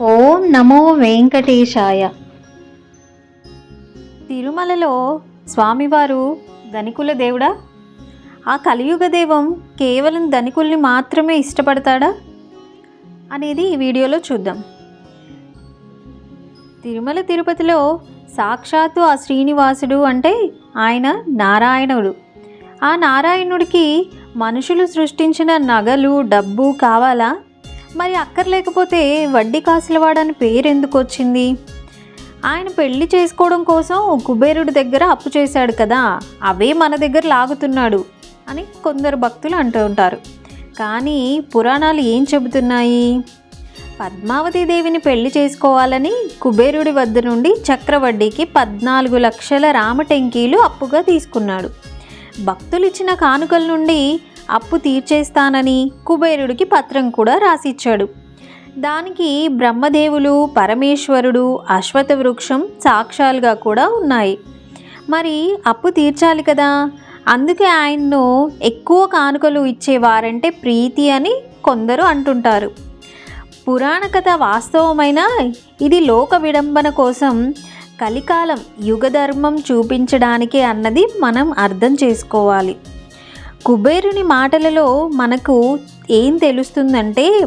ఓం నమో వెంకటేశాయ. తిరుమలలో స్వామివారు ధనికుల దేవుడా? ఆ కలియుగ దేవం కేవలం ధనికుల్ని మాత్రమే ఇష్టపడతాడా? అనేది ఈ వీడియోలో చూద్దాం. తిరుమల తిరుపతిలో సాక్షాత్తు ఆ శ్రీనివాసుడు అంటే ఆయన నారాయణుడు. ఆ నారాయణుడికి మనుషులు సృష్టించిన నగలు డబ్బు కావాలా? మరి అక్కర్లేకపోతే వడ్డీ కాసులవాడని పేరు ఎందుకు వచ్చింది? ఆయన పెళ్ళి చేసుకోవడం కోసం కుబేరుడి దగ్గర అప్పు చేశాడు కదా అవే మన దగ్గర లాగుతున్నాడు అని కొందరు భక్తులు అంటూ ఉంటారు. కానీ పురాణాలు ఏం చెబుతున్నాయి? పద్మావతి దేవిని పెళ్ళి చేసుకోవాలని కుబేరుడి వద్ద నుండి చక్రవడ్డీకి పద్నాలుగు లక్షల రామటెంకీలు అప్పుగా తీసుకున్నాడు. భక్తులు ఇచ్చిన కానుకల నుండి అప్పు తీర్చేస్తానని కుబేరుడికి పత్రం కూడా రాసిచ్చాడు. దానికి బ్రహ్మదేవులు పరమేశ్వరుడు అశ్వథ వృక్షం సాక్ష్యాలుగా కూడా ఉన్నాయి. మరి అప్పు తీర్చాలి కదా? అందుకే ఆయన్ను ఎక్కువ కానుకలు ఇచ్చేవారంటే ప్రీతి అని కొందరు అంటుంటారు. పురాణ కథ వాస్తవమైన ఇది లోక విడంబన కోసం కలికాలం యుగధర్మం చూపించడానికి అన్నది మనం అర్థం చేసుకోవాలి. కుబేరుని మాటలలో మనకు ఏం తెలుస్తుందంటే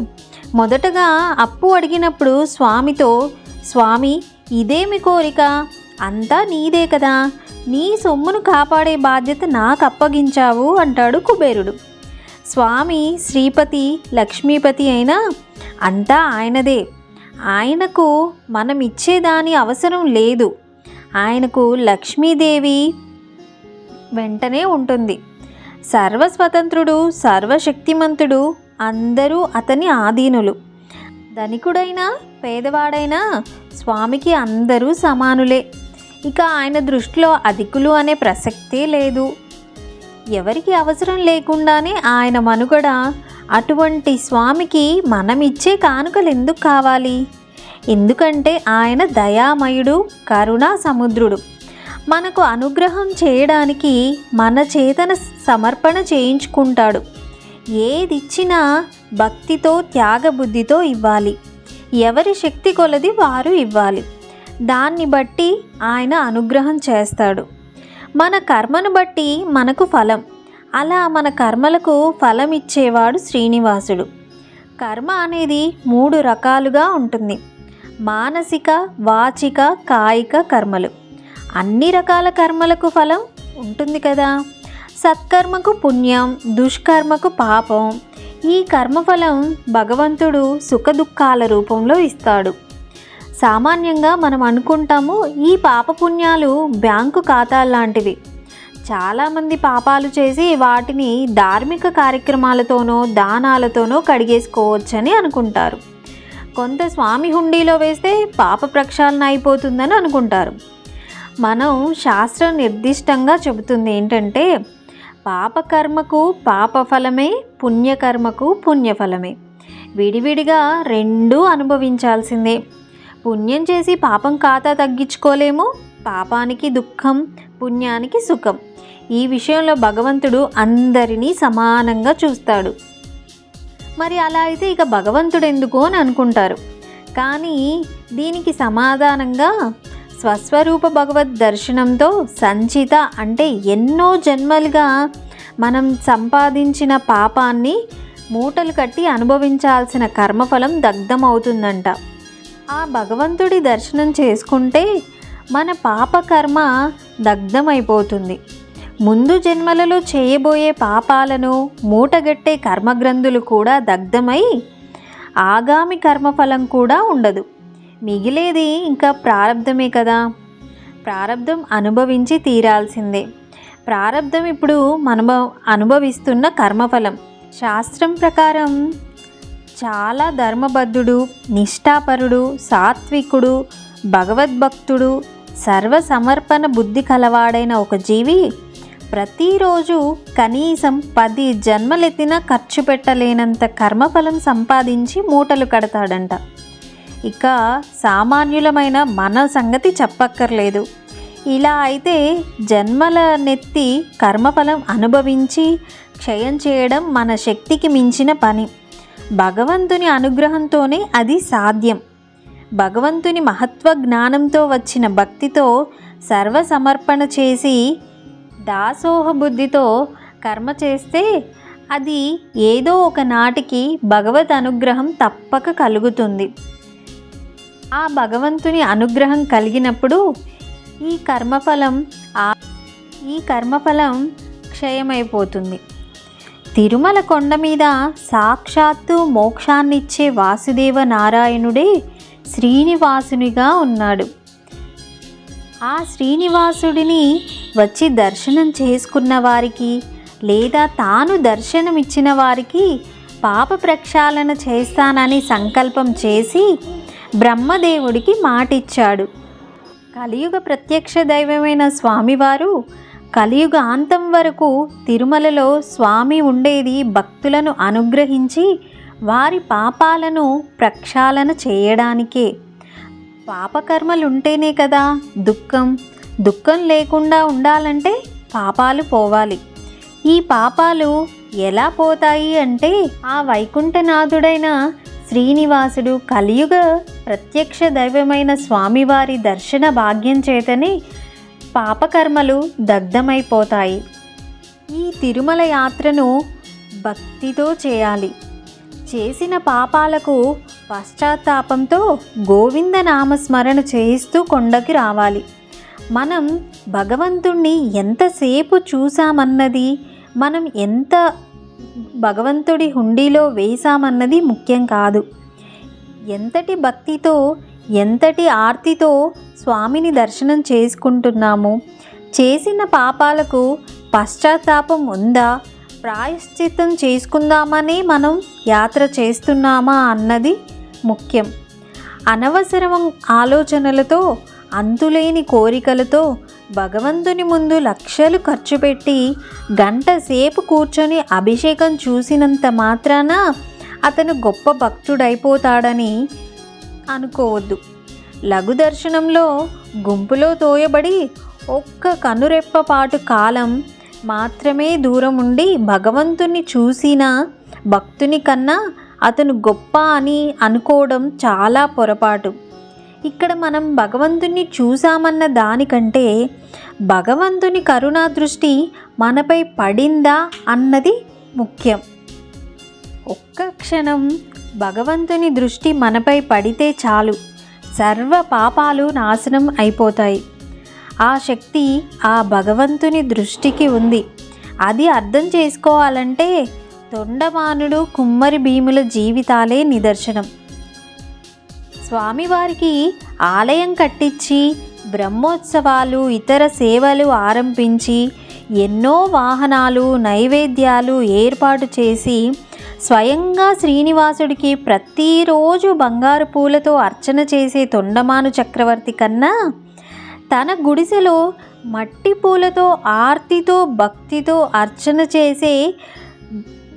మొదటగా అప్పు అడిగినప్పుడు స్వామితో స్వామి ఇదేమి కోరిక? అంతా నీదే కదా. నీ సొమ్మును కాపాడే బాధ్యత నాకు అప్పగించావు అంటాడు కుబేరుడు. స్వామి శ్రీపతి లక్ష్మీపతి అయినా అంతా ఆయనదే. ఆయనకు మనం ఇచ్చేదాని అవసరం లేదు. ఆయనకు లక్ష్మీదేవి వెంటనే ఉంటుంది. సర్వస్వతంత్రుడు సర్వశక్తిమంతుడు అందరూ అతని ఆధీనులు. ధనికుడైనా పేదవాడైనా స్వామికి అందరూ సమానులే. ఇక ఆయన దృష్టిలో అధికులు అనే ప్రసక్తే లేదు. ఎవరికి అవసరం లేకుండానే ఆయన మనుగడ అటువంటి స్వామికి మనమిచ్చే కానుకలు ఎందుకు కావాలి? ఎందుకంటే ఆయన దయామయుడు కరుణా సముద్రుడు మనకు అనుగ్రహం చేయడానికి మన చేతన సమర్పణ చేయించుకుంటాడు. ఏదిచ్చినా భక్తితో త్యాగబుద్ధితో ఇవ్వాలి. ఎవరి శక్తి కొలది వారు ఇవ్వాలి. దాన్ని బట్టి ఆయన అనుగ్రహం చేస్తాడు. మన కర్మను బట్టి మనకు ఫలం. అలా మన కర్మలకు ఫలం ఇచ్చేవాడు శ్రీనివాసుడు. కర్మ అనేది మూడు రకాలుగా ఉంటుంది. మానసిక వాచిక కాయిక కర్మలు. అన్ని రకాల కర్మలకు ఫలం ఉంటుంది కదా. సత్కర్మకు పుణ్యం దుష్కర్మకు పాపం. ఈ కర్మఫలం భగవంతుడు సుఖదుఖాల రూపంలో ఇస్తాడు. సామాన్యంగా మనం అనుకుంటాము ఈ పాపపుణ్యాలు బ్యాంకు ఖాతాలు లాంటివి చాలామంది పాపాలు చేసి వాటిని ధార్మిక కార్యక్రమాలతోనో దానాలతోనో కడిగేసుకోవచ్చని అనుకుంటారు. కొంత స్వామి హుండీలో వేస్తే పాప ప్రక్షాళన అయిపోతుందని అనుకుంటారు. మనం శాస్త్రం నిర్దిష్టంగా చెబుతుంది ఏంటంటే పాపకర్మకు పాపఫలమే పుణ్యకర్మకు పుణ్యఫలమే విడివిడిగా రెండూ అనుభవించాల్సిందే. పుణ్యం చేసి పాపం ఖాతా తగ్గించుకోలేము పాపానికి దుఃఖం పుణ్యానికి సుఖం. ఈ విషయంలో భగవంతుడు అందరినీ సమానంగా చూస్తాడు. మరి అలా అయితే ఇక భగవంతుడు ఎందుకు అని అనుకుంటారు. కానీ దీనికి సమాధానంగా స్వస్వరూప భగవద్ దర్శనంతో సంచిత అంటే ఎన్నో జన్మలుగా మనం సంపాదించిన పాపాన్ని మూటలు కట్టి అనుభవించాల్సిన కర్మఫలం దగ్ధమవుతుందంట. ఆ భగవంతుడి దర్శనం చేసుకుంటే మన పాపకర్మ దగ్ధమైపోతుంది. ముందు జన్మలలో చేయబోయే పాపాలను మూటగట్టే కర్మగ్రంథులు కూడా దగ్ధమై ఆగామి కర్మఫలం కూడా ఉండదు. మిగిలేది ఇంకా ప్రారంధమే కదా. ప్రారంధం అనుభవించి తీరాల్సిందే. ప్రారంధం ఇప్పుడు మనం అనుభవిస్తున్న కర్మఫలం. శాస్త్రం ప్రకారం చాలా ధర్మబద్ధుడు నిష్ఠాపరుడు సాత్వికుడు భగవద్భక్తుడు సర్వసమర్పణ బుద్ధి కలవాడైన ఒక జీవి ప్రతిరోజు కనీసం పది జన్మలెత్తినా ఖర్చు పెట్టలేనంత కర్మఫలం సంపాదించి మూటలు కడతాడంట. ఇక సామాన్యులమైన మన సంగతి చెప్పక్కర్లేదు. ఇలా అయితే జన్మల నెత్తి కర్మఫలం అనుభవించి క్షయం చేయడం మన శక్తికి మించిన పని. భగవంతుని అనుగ్రహంతోనే అది సాధ్యం. భగవంతుని మహత్వ జ్ఞానంతో వచ్చిన భక్తితో సర్వసమర్పణ చేసి దాసోహ బుద్ధితో కర్మ చేస్తే అది ఏదో ఒక నాటికి భగవత్ అనుగ్రహం తప్పక కలుగుతుంది. ఆ భగవంతుని అనుగ్రహం కలిగినప్పుడు ఈ కర్మఫలం ఆ ఈ కర్మఫలం క్షయమైపోతుంది. తిరుమల కొండ మీద సాక్షాత్తు మోక్షాన్నిచ్చే వాసుదేవ నారాయణుడే శ్రీనివాసునిగా ఉన్నాడు. ఆ శ్రీనివాసుడిని వచ్చి దర్శనం చేసుకున్న వారికి లేదా తాను దర్శనమిచ్చిన వారికి పాప ప్రక్షాళన చేస్తానని సంకల్పం చేసి బ్రహ్మదేవుడికి మాటిచ్చాడు. కలియుగ ప్రత్యక్ష దైవమైన స్వామివారు కలియుగ అంతం వరకు తిరుమలలో స్వామి ఉండేది భక్తులను అనుగ్రహించి వారి పాపాలను ప్రక్షాళన చేయడానికే. పాపకర్మలుంటేనే కదా దుఃఖం. దుఃఖం లేకుండా ఉండాలంటే పాపాలు పోవాలి. ఈ పాపాలు ఎలా పోతాయి అంటే ఆ వైకుంఠనాథుడైన శ్రీనివాసుడు కలియుగ ప్రత్యక్ష దైవమైన స్వామివారి దర్శన భాగ్యం చేతనే పాపకర్మలు దగ్ధమైపోతాయి. ఈ తిరుమల యాత్రను భక్తితో చేయాలి. చేసిన పాపాలకు పశ్చాత్తాపంతో గోవింద నామస్మరణ చేయిస్తూ కొండకి రావాలి. మనం భగవంతుణ్ణి ఎంతసేపు చూసామన్నది మనం ఎంత భగవంతుడి హుండీలో వేశామన్నది ముఖ్యం కాదు. ఎంతటి భక్తితో ఎంతటి ఆర్తితో స్వామిని దర్శనం చేసుకుంటున్నాము? చేసిన పాపాలకు పశ్చాత్తాపం ఉందా? ప్రాయశ్చిత్తం చేసుకుందామని మనం యాత్ర చేస్తున్నామా అన్నది ముఖ్యం. అనవసరం ఆలోచనలతో అంతులేని కోరికలతో భగవంతుని ముందు లక్షలు ఖర్చు పెట్టి గంట సేపు కూర్చొని అభిషేకం చూసినంత మాత్రాన అతను గొప్ప భక్తుడైపోతాడని అనుకోవద్దు. లఘు దర్శనంలో గుంపులో తోయబడి ఒక్క కనురెప్పపాటు కాలం మాత్రమే దూరం ఉండి భగవంతుని చూసిన భక్తుని కన్నా అతను గొప్ప అని అనుకోవడం చాలా పొరపాటు. ఇక్కడ మనం భగవంతుని చూసామన్న దానికంటే భగవంతుని కరుణా దృష్టి మనపై పడిందా అన్నది ముఖ్యం. ఒక్క క్షణం భగవంతుని దృష్టి మనపై పడితే చాలు. సర్వ పాపాలు నాశనం అయిపోతాయి. ఆ శక్తి ఆ భగవంతుని దృష్టికి ఉంది. అది అర్థం చేసుకోవాలంటే తొండమానుడు కుమ్మరి భీముల జీవితాలే నిదర్శనం. స్వామివారికి ఆలయం కట్టించి బ్రహ్మోత్సవాలు ఇతర సేవలు ఆరంభించి ఎన్నో వాహనాలు నైవేద్యాలు ఏర్పాటు చేసి స్వయంగా శ్రీనివాసుడికి ప్రతిరోజు బంగారు పూలతో అర్చన చేసే తొండమాను చక్రవర్తి కన్నా తన గుడిసెలో మట్టి పూలతో ఆర్తితో భక్తితో అర్చన చేసే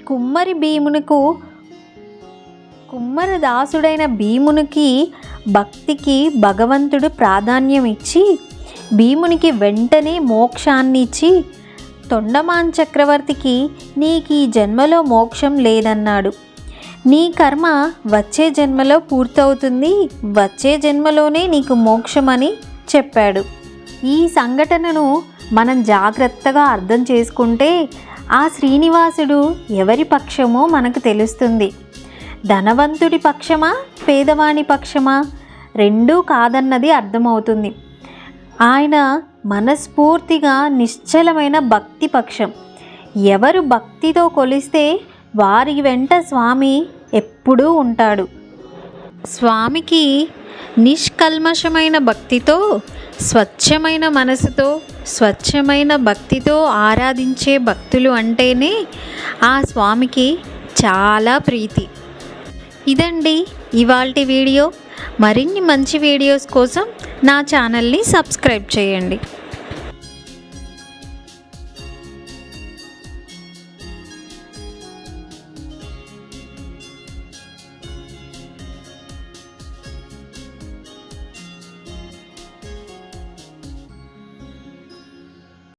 కుమ్మరి భీమునకు కుమ్మరదాసుడైన భీమునికి భక్తికి భగవంతుడు ప్రాధాన్యం ఇచ్చి భీమునికి వెంటనే మోక్షాన్ని ఇచ్చి తొండమాన్ చక్రవర్తికి నీకు ఈ జన్మలో మోక్షం లేదన్నాడు. నీ కర్మ వచ్చే జన్మలో పూర్తవుతుంది వచ్చే జన్మలోనే నీకు మోక్షమని చెప్పాడు. ఈ సంఘటనను మనం జాగ్రత్తగా అర్థం చేసుకుంటే ఆ శ్రీనివాసుడు ఎవరి పక్షమో మనకు తెలుస్తుంది. ధనవంతుడి పక్షమా పేదవాని పక్షమా? రెండూ కాదన్నది అర్థమవుతుంది. ఆయన మనస్ఫూర్తిగా నిశ్చలమైన భక్తి పక్షం. ఎవరు భక్తితో కొలిస్తే వారి వెంట స్వామి ఎప్పుడూ ఉంటాడు. స్వామికి నిష్కల్మషమైన భక్తితో స్వచ్ఛమైన మనసుతో స్వచ్ఛమైన భక్తితో ఆరాధించే భక్తులు అంటేనే ఆ స్వామికి చాలా ప్రీతి. ఇదండి ఇవాల్టి వీడియో. మరిన్ని మంచి వీడియోస్ కోసం నా ఛానల్ని సబ్స్క్రైబ్ చేయండి.